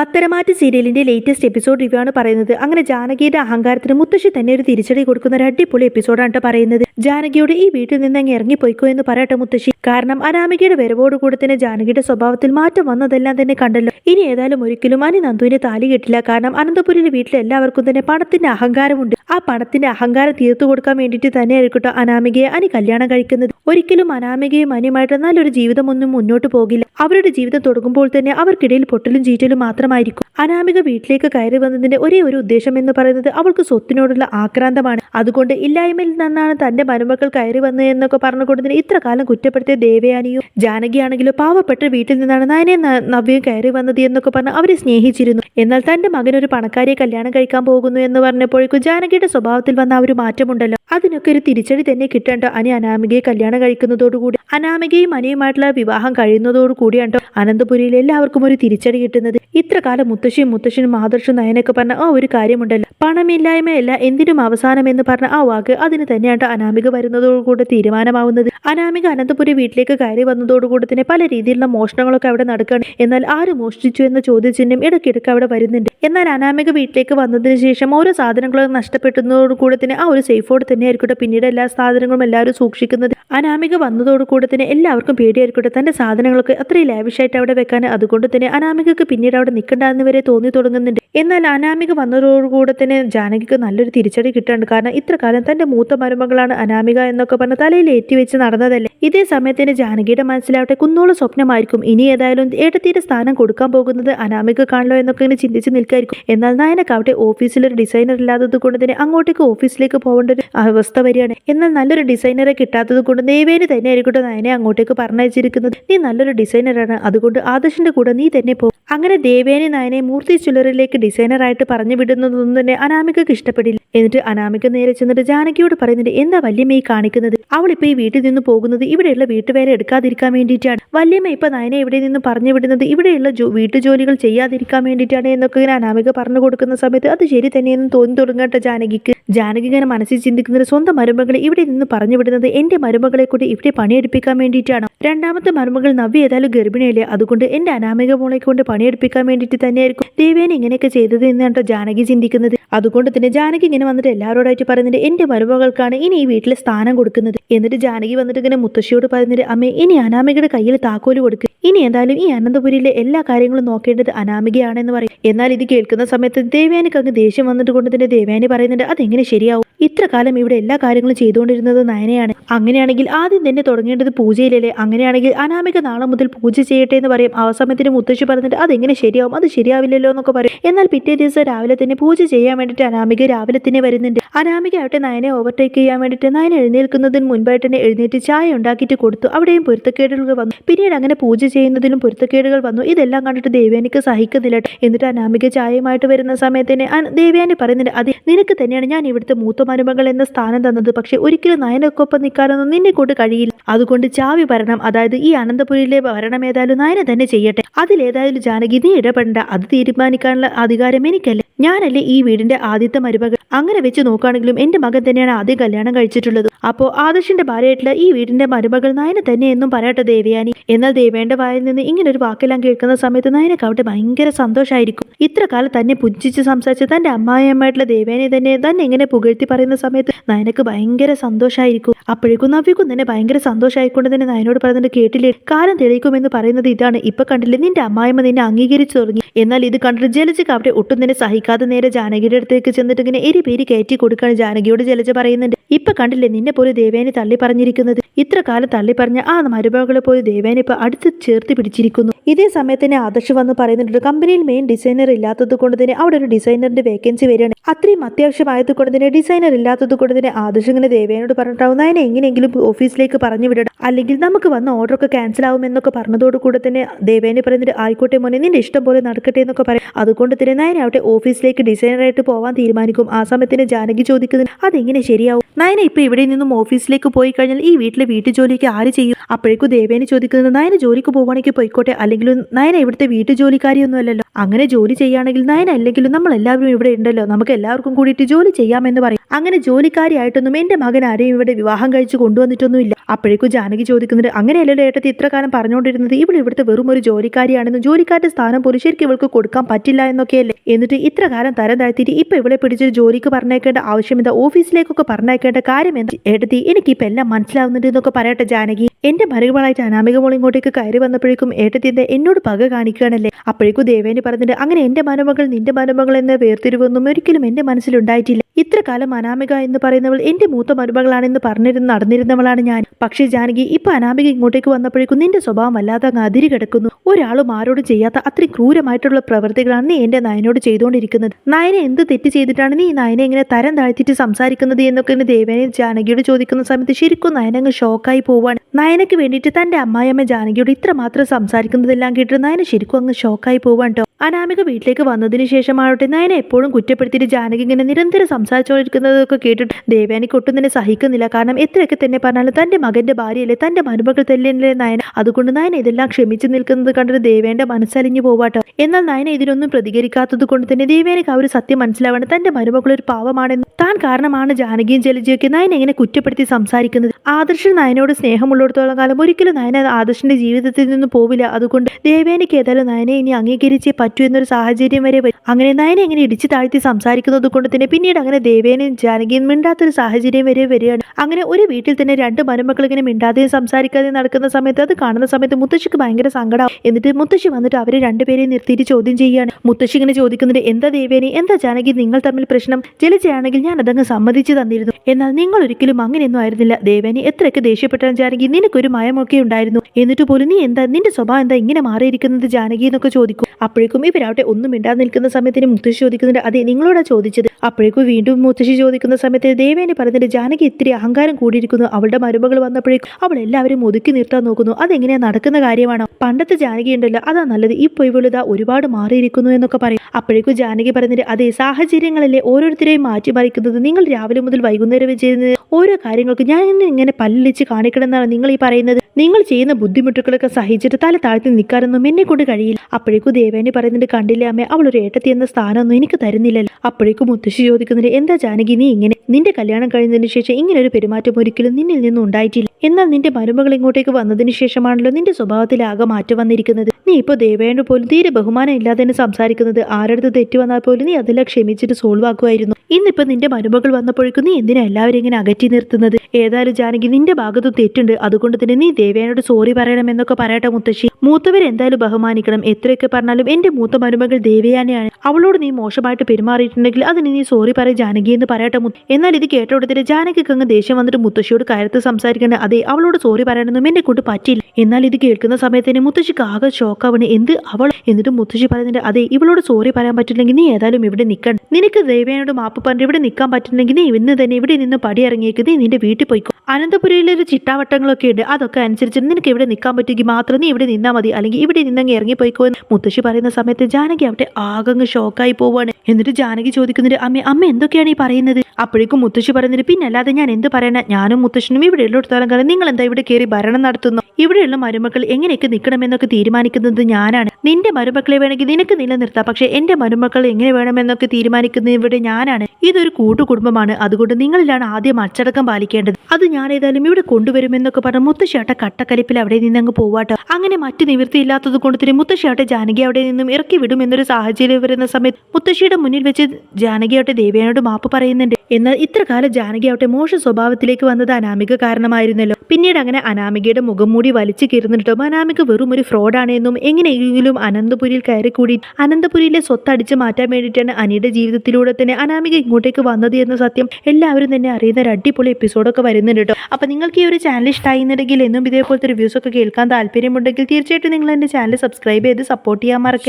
പത്തരമാറ്റ് സീരിയലിന്റെ latest episode review ആണ് പറയുന്നത്. അങ്ങനെ ജാനകിയുടെ അഹങ്കാരത്തിന് മുത്തശ്ശി തന്നെ ഒരു തിരിച്ചടി കൊടുക്കുന്ന ഒരു അടിപൊളി എപ്പിസോഡാണ് പറയുന്നത്. ജാനകിയോട് ഈ വീട്ടിൽ നിന്ന് അങ്ങ് ഇറങ്ങിപ്പോയിക്കോ എന്ന് പറയട്ടെ മുത്തശ്ശി. കാരണം അനാമികയുടെ വരവോട് കൂടെ തന്നെ ജാനകിയുടെ സ്വഭാവത്തിൽ മാറ്റം വന്നതെല്ലാം തന്നെ കണ്ടല്ലോ. ഇനി ഏതായാലും ഒരിക്കലും അനി നന്ദുവിനെ താലി കിട്ടില്ല. കാരണം അനന്തപുരിയിലെ വീട്ടിലെ എല്ലാവർക്കും തന്നെ പണത്തിന്റെ അഹങ്കാരമുണ്ട്. ആ പണത്തിന്റെ അഹങ്കാരം തീർത്തു കൊടുക്കാൻ വേണ്ടിയിട്ട് തന്നെ ആയിരിക്കട്ടോ അനാമികയെ അനി കല്യാണം കഴിക്കുന്നത്. ഒരിക്കലും അനാമികയും അനിയുമായിട്ട് നല്ലൊരു ജീവിതമൊന്നും മുന്നോട്ട് പോകില്ല. അവരുടെ ജീവിതം തുടങ്ങുമ്പോൾ തന്നെ അവർക്കിടയിൽ പൊട്ടലും ചീറ്റലും മാത്രമായിരിക്കും. അനാമിക വീട്ടിലേക്ക് കയറി വന്നതിന്റെ ഒരേ ഒരു ഉദ്ദേശം എന്ന് പറയുന്നത് അവൾക്ക് സ്വത്തിനോടുള്ള ആക്രാന്തമാണ്. അതുകൊണ്ട് ഇല്ലായ്മയിൽ നിന്നാണ് തന്റെ മരുമക്കൾ കയറി വന്നത് എന്നൊക്കെ പറഞ്ഞുകൊണ്ടതിന് ഇത്ര കാലം കുറ്റപ്പെടുത്തിയ ദേവയാനിയും ജാനകിയാണെങ്കിലും പാവപ്പെട്ട വീട്ടിൽ നിന്നാണ് നയനെ നവ്യം കയറി വന്നത് എന്നൊക്കെ പറഞ്ഞ് അവരെ സ്നേഹിച്ചിരുന്നു. എന്നാൽ തന്റെ മകനൊരു പണക്കാരിയെ കല്യാണം കഴിക്കാൻ പോകുന്നു എന്ന് പറഞ്ഞപ്പോഴേക്കും ജാനകിയുടെ സ്വഭാവത്തിൽ വന്ന ഒരു മാറ്റമുണ്ടല്ലോ. അതിനൊക്കെ ഒരു തിരിച്ചടി തന്നെ കിട്ടേണ്ട. അനി അനാമികയെ കല്യാണം കഴിക്കുന്നതോടുകൂടി അനാമികയും അനിയുമായിട്ടുള്ള വിവാഹം കഴിയുന്നതോടു കൂടിയാണ് അനന്തപുരിയിൽ എല്ലാവർക്കും ഒരു തിരിച്ചടി കിട്ടുന്നത്. ഇത്ര കാലം മുത്തശ്ശിയും മുത്തശ്ശനും ആദർശും നയനൊക്കെ പറഞ്ഞ ആ ഒരു കാര്യമുണ്ടല്ലോ. പണമില്ലായ്മയല്ല എന്തിനും അവസാനം എന്ന് പറഞ്ഞ ആ വാക്ക് അതിന് തന്നെയാണ് അനാമിക വരുന്നതോടുകൂടി തീരുമാനമാവുന്നത്. അനാമിക അനന്തപുരി വീട്ടിലേക്ക് കയറി വന്നതോടുകൂടി തന്നെ പല രീതിയിലുള്ള മോഷണങ്ങളൊക്കെ അവിടെ നടക്കുകയാണ്. എന്നാൽ ആര് മോഷ്ടിച്ചു എന്ന ചോദ്യചിഹ്നം ഇടയ്ക്കിടയ്ക്ക് അവിടെ വരുന്നുണ്ട്. എന്നാൽ അനാമിക വീട്ടിലേക്ക് വന്നതിന് ശേഷം ഓരോ സാധനങ്ങളും നഷ്ടപ്പെട്ടതോടുകൂടെ തന്നെ ആ ഒരു സേഫോട് തന്നെ ആയിരിക്കട്ടെ പിന്നീട് എല്ലാ സാധനങ്ങളും എല്ലാവരും സൂക്ഷിക്കുന്നത്. അനാമിക വന്നതോടുകൂടെ തന്നെ എല്ലാവർക്കും പേടിയായിരിക്കട്ടെ. തന്റെ സാധനങ്ങളൊക്കെ അത്രയും ലാവിഷായിട്ട് അവിടെ വെക്കാൻ. അതുകൊണ്ട് തന്നെ അനാമികക്ക് പിന്നീട് അവിടെ നിൽക്കണ്ടെന്ന് വരെ തോന്നി തുടങ്ങുന്നുണ്ട്. എന്നാൽ അനാമിക വന്നതോടുകൂടെ തന്നെ ജാനകിക്ക് നല്ലൊരു തിരിച്ചടി കിട്ടുന്നുണ്ട് കാരണം ഇത്ര കാലം തന്റെ മൂത്ത മരുമകളാണ് അനാമിക എന്നൊക്കെ പറഞ്ഞ് തലയിൽ ഏറ്റിവെച്ച് നടന്നതല്ലേ? ഇതേ സമയത്തിന് ജാനകിയുടെ മനസ്സിലാവട്ടെ കുന്നോളം സ്വപ്നമായിരിക്കും. ഇനി ഏതായാലും ഏട്ടത്തിയുടെ സ്ഥാനം കൊടുക്കാൻ പോകുന്നത് അനാമിക കാണലോ എന്നൊക്കെ ഇങ്ങനെ ചിന്തിച്ച് നിൽക്കായിരിക്കും. എന്നാൽ നായനക്കാവട്ടെ ഓഫീസിലൊരു ഡിസൈനർ ഇല്ലാത്തത് കൊണ്ട് തന്നെ അങ്ങോട്ടേക്ക് ഓഫീസിലേക്ക് പോകേണ്ട ഒരു അവസ്ഥ വരികയാണ്. എന്നാൽ നല്ലൊരു ഡിസൈനറെ കിട്ടാത്തത് കൊണ്ട് ദേവേന് തന്നെ ആയിരിക്കട്ടെ നയനെ അങ്ങോട്ടേക്ക് പറഞ്ഞയച്ചിരിക്കുന്നത്. നീ നല്ലൊരു ഡിസൈനറാണ് അതുകൊണ്ട് ആദർശിന്റെ കൂടെ നീ തന്നെ പോ. അങ്ങനെ ദേവേനെ നയനെ മൂർത്തി ജ്വല്ലറിയിലേക്ക് ഡിസൈനറായിട്ട് പറഞ്ഞു വിടുന്നതൊന്നും തന്നെ അനാമികക്ക് ഇഷ്ടപ്പെടില്ല. എന്നിട്ട് അനാമിക നേരെ ചെന്നിട്ട് ജാനകിയോട് പറയുന്നുണ്ട് എന്താ വല്യമ്മ ഈ കാണിക്കുന്നത്? ഇപ്പൊ ഈ വീട്ടിൽ നിന്ന് പോകുന്നത് ഇവിടെയുള്ള വീട്ടുവേല എടുക്കാതിരിക്കാൻ വേണ്ടിയിട്ടാണ്. വല്യമ്മ ഇപ്പൊ നയനെ ഇവിടെ നിന്ന് പറഞ്ഞു വിടുന്നത്? ഇവിടെയുള്ള വീട്ടുജോലികൾ ചെയ്യാതിരിക്കാൻ വേണ്ടിയിട്ടാണ് എന്നൊക്കെ ഇങ്ങനെ അനാമിക പറഞ്ഞു കൊടുക്കുന്ന സമയത്ത് അത് ശരി തന്നെയെന്ന് തോന്നി തുടങ്ങട്ടെ ജാനകിക്ക്. ജാനകി ഇങ്ങനെ മനസ്സിൽ ചിന്തിക്കുന്നത് സ്വന്തം മരുമകളെ ഇവിടെ നിന്ന് പറഞ്ഞു വിടുന്നത് എന്റെ മരുമകളെ കൂടി ഇവിടെ പണിയെടുപ്പിക്കാൻ വേണ്ടിയിട്ടാണ്. രണ്ടാമത്തെ മരുമകൾ നവ്യ ഏതായാലും ഗർഭിണിയല്ലേ? അതുകൊണ്ട് എന്റെ അനാമിക മോളെ കൊണ്ട് പണിയെടുപ്പിക്കാൻ വേണ്ടിയിട്ട് തന്നെയായിരിക്കും ദേവേനെ ഇങ്ങനെയൊക്കെ ചെയ്തത് എന്നാണ് ജാനകി ചിന്തിക്കുന്നത്. അതുകൊണ്ട് തന്നെ ജാനകി ഇങ്ങനെ വന്നിട്ട് എല്ലാവരോടായിട്ട് പറയുന്നുണ്ട് എന്റെ മരുമകൾക്കാണ് ഇനി ഈ വീട്ടിലെ സ്ഥാനം കൊടുക്കുന്നത്. എന്നിട്ട് ജാനകി വന്നിട്ട് ഇങ്ങനെ മുത്തശ്ശിയോട് പറയുന്നത് അമ്മേ ഇനി അനാമികയുടെ കയ്യിൽ താക്കോൽ കൊടുക്കുക ഇനി എന്തായാലും ഈ അനന്തപുരിയിലെ എല്ലാ കാര്യങ്ങളും നോക്കേണ്ടത് അനാമികയാണെന്ന് പറയും. എന്നാൽ ഇത് കേൾക്കുന്ന സമയത്ത് ദേവയാനിക്ക് അങ്ങ് ദേഷ്യം വന്നിട്ട് കൊണ്ട് തന്നെ ദേവയാനി പറയുന്നുണ്ട് അതെങ്ങനെ ശരിയാവും? ഇത്ര കാലം ഇവിടെ എല്ലാ കാര്യങ്ങളും ചെയ്തുകൊണ്ടിരുന്നത് നയനയാണ്. അങ്ങനെയാണെങ്കിൽ ആദ്യം തന്നെ തുടങ്ങേണ്ടത് പൂജയിലല്ലേ? അങ്ങനെയാണെങ്കിൽ അനാമിക നാളെ മുതൽ പൂജ ചെയ്യട്ടെ എന്ന് പറയും. അവസാനത്തിന് മുത്തശ്ശി പറഞ്ഞിട്ട് അതെങ്ങനെ ശരിയാവും? അത് ശരിയാവില്ലല്ലോ എന്നൊക്കെ പറയും. എന്നാൽ പിറ്റേ ദിവസം രാവിലെ തന്നെ പൂജ ചെയ്യാൻ വേണ്ടിയിട്ട് അനാമിക രാവിലെ തന്നെ വരുന്നുണ്ട്. അനാമിക ആവട്ടെ നയനെ ഓവർടേക്ക് ചെയ്യാൻ വേണ്ടിയിട്ട് നയൻ എഴുന്നേൽക്കുന്നതിന് മുൻപായിട്ട് തന്നെ എഴുന്നേറ്റ് ചായ ഉണ്ടാക്കിയിട്ട് കൊടുത്തു. അവിടെയും പൊരുത്തക്കേടുകൾ വന്നു. പിന്നീട് അങ്ങനെ പൂജ ചെയ്യുന്നതിലും പൊരുത്തക്കേടുകൾ വന്നു. ഇതെല്ലാം കണ്ടിട്ട് ദേവ്യാനിക്ക് സഹിക്കുന്നില്ല ട്ടോ. എന്നിട്ട് അനാമിക ചായയുമായിട്ട് വരുന്ന സമയത്ത് തന്നെ ദേവ്യാനി പറയുന്നുണ്ട് അതെ നിനക്ക് തന്നെയാണ് ഞാൻ ഇവിടുത്തെ മൂത്ത മരുമകൾ എന്ന സ്ഥാനം തന്നത്. പക്ഷെ ഒരിക്കലും നയനൊക്കൊപ്പം നിൽക്കാനൊന്നും നിന്നെ കൊണ്ട് കഴിയില്ല. അതുകൊണ്ട് ചാവി ഭരണം അതായത് ഈ അനന്തപുരിയിലെ ഭരണം ഏതായാലും നയന തന്നെ ചെയ്യട്ടെ. അതിലേതായാലും ജാനകി നീ ഇടപെടണ്ട. അത് തീരുമാനിക്കാനുള്ള അധികാരം എനിക്കല്ല? ഞാനല്ലേ ഈ വീടിന്റെ ആദ്യത്തെ മരുമകൾ അങ്ങനെ വെച്ച് നോക്കുകയാണെങ്കിലും എന്റെ മകൻ തന്നെയാണ് ആദ്യം കല്യാണം കഴിച്ചിട്ടുള്ളത്. അപ്പോ ആദർശിന്റെ ഭാര്യയായിട്ടുള്ള ഈ വീടിന്റെ മരുമകൾ നയന തന്നെ എന്നും പറയട്ടെ ദേവയാനി. എന്നാൽ ദേവേന്റെ വായിൽ നിന്ന് ഇങ്ങനെ ഒരു വാക്കെല്ലാം കേൾക്കുന്ന സമയത്ത് നയനക്ക് അവിടെ ഭയങ്കര സന്തോഷമായിരിക്കും ഇത്ര കാലം തന്നെ പുഞ്ചിച്ച് സംസാരിച്ച് തന്റെ അമ്മായിയമ്മയായിട്ടുള്ള ദേവേനെ തന്നെ തന്നെ ഇങ്ങനെ പുകഴ്ത്തി പറയുന്ന സമയത്ത് നയനക്ക് ഭയങ്കര സന്തോഷമായിരിക്കും അപ്പോഴേക്കും നവ്യക്കും തന്നെ ഭയങ്കര സന്തോഷമായിക്കൊണ്ട് തന്നെ നയനോട് പറയുന്നത് കേട്ടില്ലേ? കാലം തെളിയിക്കുമെന്ന് പറയുന്നത് ഇതാണ്. ഇപ്പൊ കണ്ടില്ലേ? നിന്റെ അമ്മായിമ്മ നിന്നെ അംഗീകരിച്ചു തുടങ്ങി എന്നാൽ ഇത് കണ്ടിട്ട് ജലജ അവിടെ ഒട്ടും തന്നെ സഹിക്കാതെ നേരെ ജാനകിയുടെ അടുത്തേക്ക് ചെന്നിട്ട് ഇങ്ങനെ എരി പേരി കയറ്റി കൊടുക്കാൻ ജാനകിയോട് ജലജ പറയുന്നുണ്ട്. ഇപ്പൊ കണ്ടില്ലേ നിന്നെ പോലെ ദേവേനെ തള്ളി പറഞ്ഞിരിക്കുന്നത്? ഇത്ര കാലം തള്ളി പറഞ്ഞ ആ മരുമകളെ പോലെ ദേവേനെ ഇപ്പൊ അടുത്ത് ചേർത്ത് പിടിച്ചിരിക്കുന്നു. ഇതേ സമയത്ത് തന്നെ ആദർശ് വന്ന് പറയുന്നുണ്ട് കമ്പനിയിൽ മെയിൻ ഡിസൈനർ ഇല്ലാത്തത് കൊണ്ട് തന്നെ അവിടെ ഒരു ഡിസൈനറിന്റെ വേക്കൻസി വരികയാണ്. അത്രയും അത്യാവശ്യമായത് കൊണ്ട് തന്നെ ഡിസൈനർ ഇല്ലാത്തത് കൊണ്ട് തന്നെ ആദർശ് ഇങ്ങനെ ദേവേനോട് പറഞ്ഞിട്ടാവും അതിനെ എങ്ങനെയെങ്കിലും ഓഫീസിലേക്ക് പറഞ്ഞു വിടണം അല്ലെങ്കിൽ നമുക്ക് വന്ന ഓർഡർ ഒക്കെ ക്യാൻസൽ ആവുമെന്നൊക്കെ പറഞ്ഞതോട് കൂടെ തന്നെ ദേവേനെ പറയുന്നുണ്ട് ആയിക്കോട്ടെ മോനെ നിന്റെ ഇഷ്ടം പോലെ നടക്കട്ടെ എന്നൊക്കെ പറയും. അതുകൊണ്ട് തന്നെ നയനാവട്ടെ ഓഫീസിലേക്ക് ഡിസൈനറായിട്ട് പോവാൻ തീരുമാനിക്കും. ആ സമയത്തിന് ജാനകി ചോദിക്കുന്നത് അതെങ്ങനെ ശരിയാവും? നയന ഇപ്പൊ ഇവിടെ നിന്നും ഓഫീസിലേക്ക് പോയി കഴിഞ്ഞാൽ ഈ വീട്ടിലെ വീട്ടു ജോലിക്ക് ആര് ചെയ്യും? അപ്പോഴേക്കും ദേവേനെ ചോദിക്കുന്നത് നയന ജോലിക്ക് പോവാണെങ്കിൽ പോയിക്കോട്ടെ. അല്ലെങ്കിലും നയന ഇവിടുത്തെ വീട്ടു ജോലിക്കാരിയൊന്നും അല്ലല്ലോ. അങ്ങനെ ജോലി ചെയ്യുകയാണെങ്കിൽ നയന അല്ലെങ്കിലും നമ്മൾ എല്ലാവരും ഇവിടെ ഉണ്ടല്ലോ. നമുക്ക് എല്ലാവർക്കും കൂടിയിട്ട് ജോലി ചെയ്യാമെന്ന് പറയും. അങ്ങനെ ജോലിക്കാരിയായിട്ടൊന്നും എന്റെ മകൻ ആരെയും ഇവിടെ വിവാഹം കഴിച്ച് കൊണ്ടുവന്നിട്ടൊന്നുമില്ല അപ്പോഴേക്കും ജാനകി ചോദിക്കുന്നുണ്ട് അങ്ങനെയല്ലല്ലോ ഏട്ടത്തി ഇത്ര കാലം പറഞ്ഞുകൊണ്ടിരുന്നത്? ഇവിടെ ഇവിടുത്തെ വെറും ഒരു ജോലിക്കാരിയാണെന്നും ജോലിക്കാരുടെ സ്ഥാനം പോലും ശരിക്കും ഇവൾക്ക് കൊടുക്കാൻ പറ്റില്ല എന്നൊക്കെയല്ലേ? എന്നിട്ട് ഇത്ര കാലം തരം താഴ്ത്തിയിട്ട് ഇപ്പൊ ഇവളെ പിടിച്ചൊരു ജോലിക്ക് പറഞ്ഞേക്കേണ്ട ആവശ്യമില്ല ഓഫീസിലേക്കൊക്കെ പറഞ്ഞേക്കേണ്ട കാര്യം എന്താ ഏട്ടത്തി എനിക്കിപ്പോ എല്ലാം മനസ്സിലാവുന്നുണ്ട് എന്നൊക്കെ പറയട്ടെ ജാനകി. എന്റെ മരുകളായിട്ട് അനാമിക മോൾ ഇങ്ങോട്ടേക്ക് കയറി വന്നപ്പോഴേക്കും ഏട്ടത്തി എന്താ എന്നോട് പക കാണിക്കുകയാണല്ലേ? അപ്പോഴേക്കും ദേവേനി പറഞ്ഞിട്ട് അങ്ങനെ എന്റെ മരുമകൾ നിന്റെ മരുമകൾ എന്ന വേർതിരിവൊന്നും ഒരിക്കലും എന്റെ മനസ്സിലുണ്ടായിട്ടില്ല. ഇത്ര കാലം അനാമിക എന്ന് പറയുന്നവൾ എന്റെ മൂത്ത മരുമകളാണെന്ന് പറഞ്ഞിരുന്ന് നടന്നിരുന്നവളാണ് ഞാൻ. പക്ഷേ ജാനകി ഇപ്പൊ അനാമിക ഇങ്ങോട്ടേക്ക് വന്നപ്പോഴേക്കും നിന്റെ സ്വഭാവം വല്ലാതെ അങ്ങ് അതിരി കിടക്കുന്നു. ഒരാളും ആരോടും ചെയ്യാത്ത അത്രയും ക്രൂരമായിട്ടുള്ള പ്രവൃത്തികളാണ് നീ എന്റെ നയനോട് ചെയ്തുകൊണ്ടിരിക്കുന്നത്. നയന എന്ത് തെറ്റ് ചെയ്തിട്ടാണ് നീ നയനെ ഇങ്ങനെ തരം താഴ്ത്തിട്ട് സംസാരിക്കുന്നത് എന്നൊക്കെ ദേവേനെ ജാനകിയോട് ചോദിക്കുന്ന സമയത്ത് ശരിക്കും നയന അങ്ങ് ഷോക്കായി പോവാണ്. നയനക്ക് വേണ്ടിയിട്ട് തന്റെ അമ്മായിയമ്മ ജാനകിയോട് ഇത്രമാത്രം സംസാരിക്കുന്നതെല്ലാം കേട്ടിട്ട് നയന ശരിക്കും അങ്ങ് ഷോക്കായി കേട്ടോ അനാമിക വീട്ടിലേക്ക് വന്നതിന് ശേഷമാവട്ടെ നയനെ എപ്പോഴും കുറ്റപ്പെടുത്തിയിട്ട് ജാനകി ഇങ്ങനെ നിരന്തരം സംസാരിച്ചുകൊണ്ടിരിക്കുന്നതൊക്കെ കേട്ടിട്ട് ദേവയാനിക്ക് ഒട്ടും തന്നെ സഹിക്കുന്നില്ല. കാരണം എത്രയൊക്കെ തന്നെ പറഞ്ഞാലും തന്റെ മകന്റെ ഭാര്യയല്ലേ തന്റെ മരുമകൾ തന്നെയല്ലേ നയൻ. അതുകൊണ്ട് നയന ഇതെല്ലാം ക്ഷമിച്ചു നിൽക്കുന്നത് കണ്ടിട്ട് ദേവേന്റെ മനസ്സലിഞ്ഞു പോവാട്ടോ. എന്നാൽ നയന ഇതിനൊന്നും പ്രതികരിക്കാത്തത് കൊണ്ട് തന്നെ ദേവേനക്ക് ആ ഒരു സത്യം മനസ്സിലാവാണ്. തന്റെ മരുമകൾ ഒരു പാവമാണെന്ന് താൻ കാരണമാണ് ജാനകിയും ജലജിയൊക്കെ നയൻ എങ്ങനെ കുറ്റപ്പെടുത്തി സംസാരിക്കുന്നത്. ആദർശൻ നയനോട് സ്നേഹമുള്ളിടത്തോളം കാലം ഒരിക്കലും നയന ആദർശന്റെ ജീവിതത്തിൽ നിന്ന് പോവില്ല. അതുകൊണ്ട് ദേവേനയ്ക്ക് ഏതായാലും നയനെ ഇനി അംഗീകരിച്ചേ പറ്റൂ എന്നൊരു സാഹചര്യം വരെ വരും അങ്ങനെ നയനെ ഇങ്ങനെ ഇടിച്ചു താഴ്ത്തി സംസാരിക്കുന്നത് കൊണ്ട് തന്നെ പിന്നീട് അങ്ങനെ ദേവേനയും ജാനകിയും മിണ്ടാത്തൊരു സാഹചര്യം വരെ വരികയാണ്. അങ്ങനെ ഒരു വീട്ടിൽ തന്നെ രണ്ട് മരുമക്കൾ ഇങ്ങനെ മിണ്ടാതെയും സംസാരിക്കാതെയും നടക്കുന്ന സമയത്ത് അത് കാണുന്ന സമയത്ത് മുത്തശ്ശിക്ക് ഭയങ്കര സങ്കടം എന്നിട്ട് മുത്തശ്ശി വന്നിട്ട് അവരെ രണ്ടുപേരെയും നിർത്തിയിട്ട് ചോദ്യം ചെയ്യുകയാണ്. മുത്തശ്ശി ഇങ്ങനെ ചോദിക്കുന്നുണ്ട് എന്താ ദേവേനി? എന്താ ജാനകി? നിങ്ങൾ തമ്മിൽ പ്രശ്നം? ജലിച്ചയാണെങ്കിൽ ഞാൻ അതങ്ങ് സമ്മതിച്ചു തന്നിരുന്നു. എന്നാൽ നിങ്ങൾ ഒരിക്കലും അങ്ങനെയൊന്നും ആയിരുന്നില്ല. ദേവേനി എത്രയൊക്കെ ദേഷ്യപ്പെട്ടാൽ ജാനകി? നിനക്കൊരു മയമൊക്കെ ഉണ്ടായിരുന്നു. എന്നിട്ട് പോലും നീ എന്താ നിന്റെ സ്വഭാവം എന്താ ഇങ്ങനെ മാറിയിരിക്കുന്നത് ജാനകി? എന്നൊക്കെ ചോദിക്കും. അപ്പോഴേക്കും ഇവരാവട്ടെ ഒന്നും മിണ്ടാതെ നിൽക്കുന്ന സമയത്തിന് മുത്തശ്ശി ചോദിക്കുന്നുണ്ട്. അതെ നിങ്ങളോടാ ചോദിച്ചത്. അപ്പോഴേക്കും വീണ്ടും മുത്തശ്ശി ചോദിക്കുന്ന സമയത്ത് ദേവേനെ പറഞ്ഞിട്ട് ജാനകി ഇത്തിരി അഹങ്കാരം കൂടിയിരിക്കുന്നു. അവളുടെ മരുമകൾ വന്നപ്പോഴേക്കും അവൾ എല്ലാവരും ഒതുക്കി നിർത്താൻ നോക്കുന്നു. അതെങ്ങനെയാ നടക്കുന്ന കാര്യമാണോ? പണ്ടത്തെ ജാനകി ഉണ്ടല്ലോ അതാ നല്ലത്. ഇപ്പോൾ ഇവളിതാ ഒരുപാട് മാറിയിരിക്കുന്നു എന്നൊക്കെ പറയും. അപ്പോഴേക്കും ജാനകി പറഞ്ഞിട്ട് അതെ സാഹചര്യങ്ങളല്ലേ ഓരോരുത്തരെയും മാറ്റിമറിക്കുന്നത്. നിങ്ങൾ രാവിലെ മുതൽ വൈകുന്നേരം വരെ ചെയ്യുന്നത് ഓരോ കാര്യങ്ങൾക്കും ഞാൻ ഇങ്ങനെ പല്ലിച്ച് കാണിക്കണമെന്നാണ് നിങ്ങൾ ഈ പറയുന്നത്. നിങ്ങൾ ചെയ്യുന്ന ബുദ്ധിമുട്ടുകളൊക്കെ സഹിച്ചിട്ട് തല താഴ്ത്തി നിൽക്കാനൊന്നും എന്നെ കൊണ്ട് കഴിയില്ല. അപ്പോഴേക്കും ദേവേനെ ദേവേനി പറയുന്നുണ്ട് കണ്ടില്ല അമ്മേ അവൾ ഒരു ഏട്ടത്തി എന്ന സ്ഥാനമൊന്നും എനിക്ക് തരുന്നില്ലല്ലോ. അപ്പോഴേക്കും മുത്തശ്ശി ചോദിക്കുന്നുണ്ട് എന്താ ജാനകി നീ ഇങ്ങനെ നിന്റെ കല്യാണം കഴിഞ്ഞതിന് ശേഷം ഇങ്ങനെ ഒരു പെരുമാറ്റം ഒരിക്കലും നിന്നിൽ നിന്നും ഉണ്ടായിട്ടില്ല. എന്നാൽ നിന്റെ മരുമകൾ ഇങ്ങോട്ടേക്ക് വന്നതിന് ശേഷമാണല്ലോ നിന്റെ സ്വഭാവത്തിൽ ആകെ മാറ്റം വന്നിരിക്കുന്നത്. നീ ഇപ്പോൾ ദേവേണ്ട പോലും തീരെ ബഹുമാനം ഇല്ലാതെ തന്നെ സംസാരിക്കുന്നത്. ആരടുത്ത് തെറ്റ് വന്നാൽ പോലും നീ അതെല്ലാം ക്ഷമിച്ചിട്ട് സോൾവ് ആക്കുമായിരുന്നു. ഇന്നിപ്പോ നിന്റെ മരുമകൾ വന്നപ്പോഴേക്കും നീ എന്തിനാ എല്ലാവരും ഇങ്ങനെ അകറ്റി നിർത്തുന്നത്? ഏതായാലും ജാനകി നിന്റെ ഭാഗത്ത് തെറ്റുണ്ട്. അതുകൊണ്ട് തന്നെ നീ ദേവേനോട് സോറി പറയണമെന്നൊക്കെ പറയട്ടെ മുത്തശ്ശി. മൂത്തവരെന്തായാലും ബഹുമാനിക്കണം. എത്രയൊക്കെ പറഞ്ഞാലും എന്റെ മൂത്ത മരുമകൾ ദേവയാനയാണ്. അവളോട് നീ മോശമായിട്ട് പെരുമാറിയിട്ടുണ്ടെങ്കിൽ അതിന് നീ സോറി പറയ ജാനകി എന്ന് പറയട്ടെ എന്നാൽ ഇത് കേട്ട ഉടനെ ജാനകിക്ക് അങ്ങ് ദേഷ്യം വന്നിട്ട് മുത്തശ്ശിയോട് കയർത്ത് സംസാരിക്കേണ്ട അതെ അവളോട് സോറി പറയണമെന്നും എന്നെ കൊണ്ട് പറ്റില്ല എന്നാൽ ഇത് കേൾക്കുന്ന സമയത്ത് തന്നെ മുത്തശ്ശിക്ക് ആകെ ഷോക്കാവണ് എന്ത് അവൾ? എന്നിട്ട് മുത്തശ്ശി പറയുന്നുണ്ട് അതെ ഇവളോട് സോറി പറയാൻ പറ്റില്ലെങ്കിൽ നീ ഏതായാലും ഇവിടെ നിൽക്കണം നിനക്ക് ദേവേനോട് മാപ്പ് പറഞ്ഞിട്ട് ഇവിടെ നിൽക്കാൻ പറ്റില്ലെങ്കിൽ നീ ഇന്ന് തന്നെ ഇവിടെ നിന്ന് പടി ഇറങ്ങിയേക്ക് നീ നിന്റെ വീട്ടിൽ പോയിക്കോ. അനന്തപുരയിലെ ഒരു ചിട്ടാവട്ടങ്ങളൊക്കെ ഉണ്ട്. അതൊക്കെ അനുസരിച്ച് നിനക്ക് ഇവിടെ നിൽക്കാൻ പറ്റുമെങ്കിൽ മാത്രം നീ ഇവിടെ നിന്നാൽ മതി. അല്ലെങ്കിൽ ഇവിടെ നിന്നങ്ങ് ഇറങ്ങിപ്പോയിക്കോ എന്ന് മുത്തശ്ശി പറയുന്ന സമയത്ത് ജാനകി അവിടെ ആകങ്ങ് ഷോക്കായി പോവാണ് എന്നിട്ട് ജാനകി ചോദിക്കുന്നുണ്ട് അമ്മ അമ്മ എന്തൊക്കെയാണ് ഈ പറയുന്നത്? അപ്പോഴേക്കും മുത്തശ്ശി പറയുന്നത് പിന്നെ അല്ലാതെ ഞാൻ എന്ത് പറയണേ? ഞാനും മുത്തശ്ശനും ഇവിടെ ഉള്ളിടത്തോളം കാലം നിങ്ങൾ എന്താ ഇവിടെ കയറി ഭരണം നടത്തുന്നു? ഇവിടെയുള്ള മരുമക്കൾ എങ്ങനെയൊക്കെ നിൽക്കണമെന്നൊക്കെ തീരുമാനിക്കുന്നത് ഞാനാണ്. നിന്റെ മരുമക്കളെ വേണമെങ്കിൽ നിനക്ക് നിലനിർത്താം. പക്ഷേ എന്റെ മരുമക്കൾ എങ്ങനെ വേണമെന്നൊക്കെ തീരുമാനിക്കുന്നത് ഇവിടെ ഞാനാണ്. ഇതൊരു കൂട്ടുകുടുംബമാണ്. അതുകൊണ്ട് നിങ്ങളിലാണ് ആദ്യം അച്ചടക്കം പാലിക്കേണ്ടത്. അത് ഞാൻ ഏതായാലും ഇവിടെ കൊണ്ടുവരുമെന്നൊക്കെ പറഞ്ഞ് മുത്തശ്ശേട്ട കട്ടക്കലിപ്പിൽ അവിടെ നിന്നങ്ങ് പോവാട്ടോ. അങ്ങനെ മറ്റു നിവൃത്തിയില്ലാത്തത് കൊണ്ട് തന്നെ മുത്തശ്ശേട്ട ജാനകി അവിടെ നിന്നും ഇറക്കി വിടും എന്നൊരു സാഹചര്യം വരുന്ന സമയത്ത് മുത്തശ്ശിയുടെ മുന്നിൽ വെച്ച് ജാനകിയോട്ടെ ദേവിയോട് മാപ്പ് പറയുന്നുണ്ട്. എന്നാൽ ഇത്ര കാലം ജാനകി ആവട്ടെ മോശ സ്വഭാവത്തിലേക്ക് വന്നത് അനാമിക കാരണമായിരുന്നല്ലോ. പിന്നീട് അങ്ങനെ അനാമികയുടെ മുഖം മൂടി വലിച്ചു കീറുന്നിട്ടും അനാമിക വെറും ഒരു ഫ്രോഡാണ് എന്നും എങ്ങനെയെങ്കിലും അനന്തപുരിയിൽ കയറി കൂടി അനന്തപുരിയിലെ സ്വത്ത് അടിച്ചു മാറ്റാൻ വേണ്ടിയിട്ടാണ് അനിയുടെ ജീവിതത്തിലൂടെ തന്നെ അനാമിക ഇങ്ങോട്ടേക്ക് വന്നത് എന്ന സത്യം എല്ലാവരും തന്നെ അറിയുന്ന ഒരു അടിപൊളി എപ്പിസോഡൊക്കെ വരുന്നുണ്ട് കേട്ടോ. അപ്പോൾ നിങ്ങൾക്ക് ഈ ഒരു ചാനൽ ഇഷ്ടമായിരുന്നുണ്ടെങ്കിൽ എന്നും ഇതേപോലത്തെ റിവ്യൂസ് ഒക്കെ കേൾക്കാൻ താല്പര്യമുണ്ടെങ്കിൽ തീർച്ചയായിട്ടും നിങ്ങൾ എന്റെ ചാനൽ സബ്സ്ക്രൈബ് ചെയ്ത് സപ്പോർട്ട് ചെയ്യാൻ മറക്കല്ല.